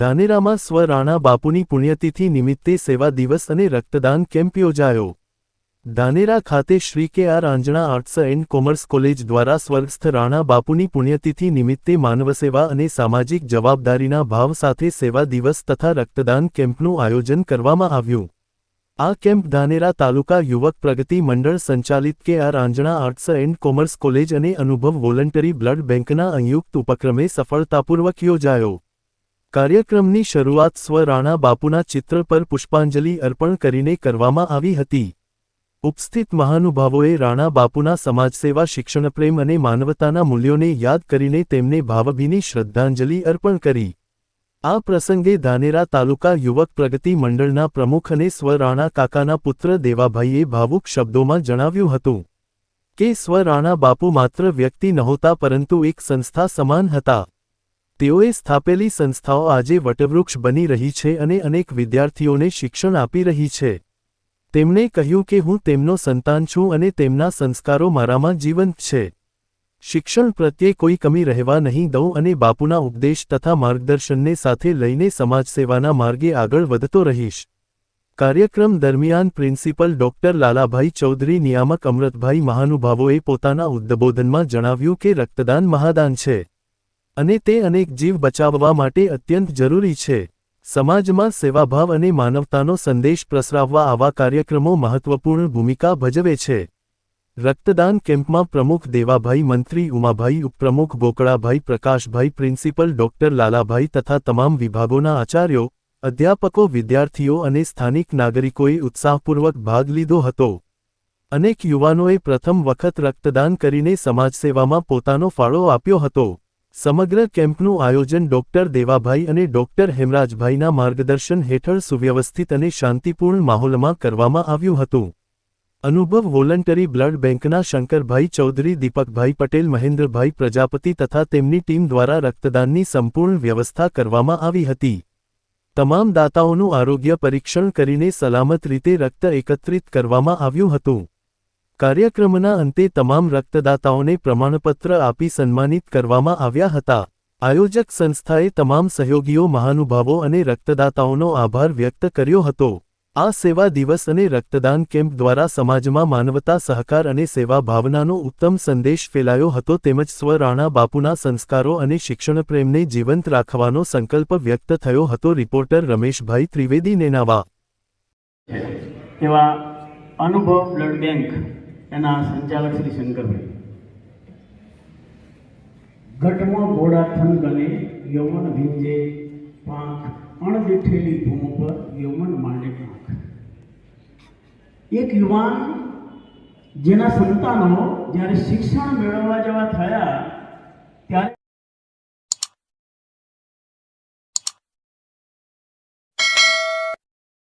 ધાનેરામાં સ્વ રાણા બાપુની પુણ્યતિથિ નિમિત્તે સેવા દિવસ અને રક્તદાન કેમ્પ યોજાયો. ધાનેરા ખાતે Shri K R Anjana arts and commerce college દ્વારા સ્વર્ગસ્થ રાણા બાપુની પુણ્યતિથિ નિમિત્તે માનવસેવા અને સામાજિક જવાબદારીના ભાવ સાથે સેવા દિવસ તથા રક્તદાન કેમ્પનું આયોજન કરવામાં આવ્યું. આ કેમ્પ ધાનેરા તાલુકા યુવક પ્રગતિ મંડળ સંચાલિત K R Anjana arts and commerce college અને અનુભવ વોલન્ટરી બ્લડ બેંકના સંયુક્ત ઉપક્રમે સફળતાપૂર્વક યોજાયો. કાર્યક્રમની શરૂઆત સ્વ રાણા બાપુના ચિત્ર પર પુષ્પાંજલિ અર્પણ કરીને કરવામાં આવી હતી. ઉપસ્થિત મહાનુભાવોએ રાણા બાપુના સમાજસેવા, શિક્ષણપ્રેમ અને માનવતાના મૂલ્યોને યાદ કરીને તેમને ભાવભીની શ્રદ્ધાંજલિ અર્પણ કરી. આ પ્રસંગે ધાનેરા તાલુકા યુવક પ્રગતિ મંડળના પ્રમુખ અને સ્વ રાણા કાકાના પુત્ર દેવાભાઈએ ભાવુક શબ્દોમાં જણાવ્યું હતું કે સ્વ રાણા બાપુ માત્ર વ્યક્તિ નહોતા પરંતુ એક સંસ્થા સમાન હતા. તેઓએ સ્થાપેલી સંસ્થાઓ આજે વટવૃક્ષ બની રહી છે અને અનેક વિદ્યાર્થીઓને શિક્ષણ આપી રહી છે. તેમણે કહ્યું કે હું તેમનો સંતાન છું અને તેમના સંસ્કારો મારામાં જીવંત છે. શિક્ષણ પ્રત્યે કોઈ કમી રહેવા નહીં દઉં અને બાપુના ઉપદેશ તથા માર્ગદર્શનને સાથે લઈને સમાજસેવાના માર્ગે આગળ વધતો રહીશ. કાર્યક્રમ દરમિયાન પ્રિન્સિપલ ડોક્ટર લાલાભાઈ ચૌધરી, નિયામક અમૃતભાઈ મહાનુભાવોએ પોતાના ઉદ્બોધનમાં જણાવ્યું કે રક્તદાન મહાદાન છે. અને તે અનેક જીવ બચાવવા માટે અત્યંત જરૂરી છે. સમાજમાં સેવાભાવ અને માનવતાનો સંદેશ પ્રસરાવવા આવા કાર્યક્રમો મહત્વપૂર્ણ ભૂમિકા ભજવે છે. રક્તદાન કેમ્પમાં પ્રમુખ દેવાભાઈ મંત્રી, ઉમાભાઈ ઉપપ્રમુખ બોકડાભાઈ પ્રકાશભાઈ, પ્રિન્સિપલ ડોક્ટર લાલાભાઈ તથા તમામ વિભાગોના આચાર્યો, અધ્યાપકો, વિદ્યાર્થીઓ અને સ્થાનિક નાગરિકોએ ઉત્સાહપૂર્વક ભાગ લીધો હતો. અનેક યુવાનોએ પ્રથમ વખત રક્તદાન કરીને સમાજસેવામાં પોતાનો ફાળો આપ્યો હતો. સમગ્ર કેમ્પનું આયોજન ડોક્ટર દેવાભાઈ અને ડોક્ટર હેમરાજભાઈના માર્ગદર્શન હેઠળ સુવ્યવસ્થિત અને શાંતિપૂર્ણ માહોલમાં કરવામાં આવ્યું હતું. અનુભવ વોલન્ટરી બ્લડ બેંકના શંકરભાઈ ચૌધરી, દીપકભાઈ પટેલ, મહેન્દ્રભાઈ પ્રજાપતિ તથા તેમની ટીમ દ્વારા રક્તદાનની સંપૂર્ણ વ્યવસ્થા કરવામાં આવી હતી. તમામ દાતાઓનું આરોગ્ય પરીક્ષણ કરીને સલામત રીતે રક્ત એકત્રિત કરવામાં આવ્યું હતું. કાર્યક્રમના અંતે તમામ રક્તદાતાઓને પ્રમાણપત્ર આપી સન્માનિત કરવામાં આવ્યા હતા. આયોજક સંસ્થાએ તમામ સહયોગીઓ, મહાનુભાવો અને રક્તદાતાઓનો આભાર વ્યક્ત કર્યો હતો. આ સેવા દિવસ અને રક્તદાન કેમ્પ દ્વારા સમાજમાં માનવતા, સહકાર અને સેવા ભાવનાનો ઉત્તમ સંદેશ ફેલાયો હતો તેમજ સ્વ રાણા બાપુના સંસ્કારો અને શિક્ષણપ્રેમને જીવંત રાખવાનો સંકલ્પ વ્યક્ત થયો હતો. Reporter Rameshbhai Trivedi Nenava. Anubhav blood bank એના સંચાલક શ્રી શંકરભાઈ. ઘટમાં ઘોડા થન ગને યૌવન ભીંજે પાંખ અણદેઠેલી ભૂમ પર યૌવન માંડે પાંખ. એક યુવાન જેના સંતાનો જ્યારે શિક્ષણ મેળવવા જેવા થયા